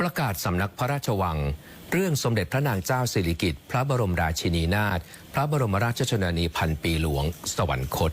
ประกาศสำนักพระราชวัง เรื่องสมเด็จพระนางเจ้าสิริกิติ์พระบรมราชินีนาถพระบรมราชชนนีพันปีหลวง สวรรคต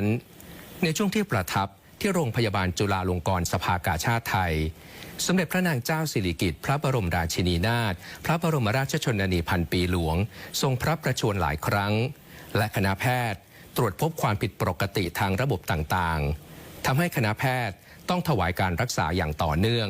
นในช่วงที่ประทับที่โรงพยาบาลจุฬาลงกรณ์สภากาชาติไทย สมเด็จพระนางเจ้าสิริกิติ์พระบรมราชินีนาถพระบรมราชชนนีพันปีหลวง ทรงพระประชวรหลายครั้ง และคณะแพทย์ตรวจพบความผิดปกติทางระบบต่างๆทำให้คณะแพทย์ต้องถวายการรักษาอย่างต่อเนื่อง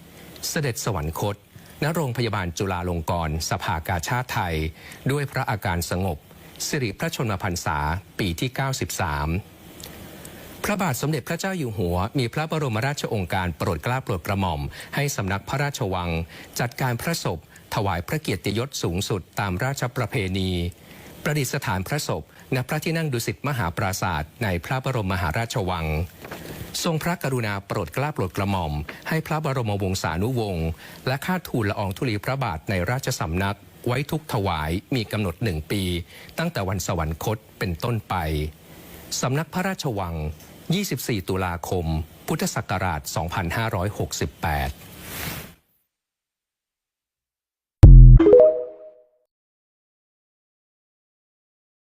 เสด็จสวรรคต ณ โรงพยาบาลจุฬาลงกรณ์สภากาชาติไทย ด้วยพระอาการสงบ สิริพระชนมพรรษาปีที่ 93 พระบาทสมเด็จพระเจ้าอยู่หัว มีพระบรมราชโองการโปรดเกล้าโปรดกระหม่อม ให้สำนักพระราชวัง จัดการพระศพ ถวายพระเกียรติยศสูงสุดตามราชประเพณี ประดิษฐานพระศพณพระที่นั่งดุสิตมหาปราศาสตร์ในพระบรมมหาราชวัง ทรงพระกรุณาโปรดเกล้าโปรดกระหม่อม ให้พระบรมวงศานุวงศ์และข้าทูลละอองธุลีพระบาทในราชสำนัก ไว้ทุกถวายมีกำหนดหนึ่งปี ตั้งแต่วันสวรรคตเป็นต้นไปสำนักพระราชวัง 24 ตุลาคม พุทธศักราช 2568